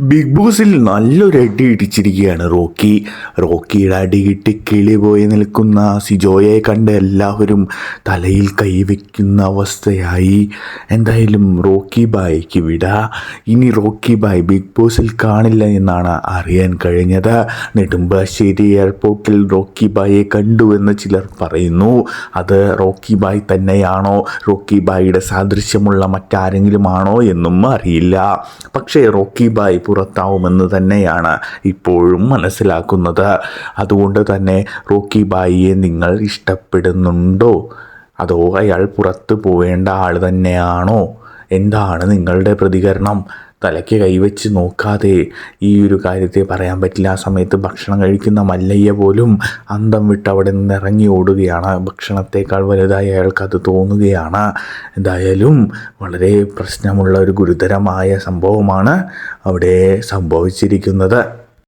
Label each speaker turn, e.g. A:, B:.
A: Big ബോസിൽ നല്ലൊരു അടി ഇടിച്ചിരിക്കുകയാണ് റോക്കി. റോക്കിയുടെ അടി കിട്ടി കിളി പോയി നിൽക്കുന്ന സിജോയെ കണ്ട് എല്ലാവരും തലയിൽ കൈവയ്ക്കുന്ന അവസ്ഥയായി. എന്തായാലും റോക്കി ബായിക്ക് വിട. ഇനി റോക്കി ബായ് ബിഗ് ബോസിൽ കാണില്ല എന്നാണ് അറിയാൻ കഴിഞ്ഞത്. നെടുമ്പാശ്ശേരി എയർപോർട്ടിൽ റോക്കി ബായെ കണ്ടുവെന്ന് ചിലർ പറയുന്നു. അത് റോക്കി ബായ് തന്നെയാണോ? റോക്കി ബായിയുടെ സാദൃശ്യമുള്ള മറ്റാരെങ്കിലും ആണോ എന്നും അറിയില്ല. പക്ഷേ റോക്കി ബായ് പുറത്താവുമെന്ന് തന്നെയാണ് ഇപ്പോഴും മനസ്സിലാക്കുന്നത്. അതുകൊണ്ട് തന്നെ റോക്കി ബായിയെ നിങ്ങൾ ഇഷ്ടപ്പെടുന്നുണ്ടോ? അതോ അയാൾ പുറത്തു പോവേണ്ട ആൾ തന്നെയാണോ? എന്താണ് നിങ്ങളുടെ പ്രതികരണം? തലയ്ക്ക് കൈവച്ച് നോക്കാതെ ഈ ഒരു കാര്യത്തെ പറയാൻ പറ്റില്ല. ആ സമയത്ത് ഭക്ഷണം കഴിക്കുന്ന മല്ലയ്യ പോലും അന്തം വിട്ട് അവിടെ നിന്ന് ഇറങ്ങി ഓടുകയാണ്. ഭക്ഷണത്തേക്കാൾ വലുതായി അയാൾക്ക് അത് തോന്നുകയാണ്. എന്തായാലും വളരെ പ്രശ്നമുള്ള ഒരു ഗുരുതരമായ സംഭവമാണ് അവിടെ സംഭവിച്ചിരിക്കുന്നത്.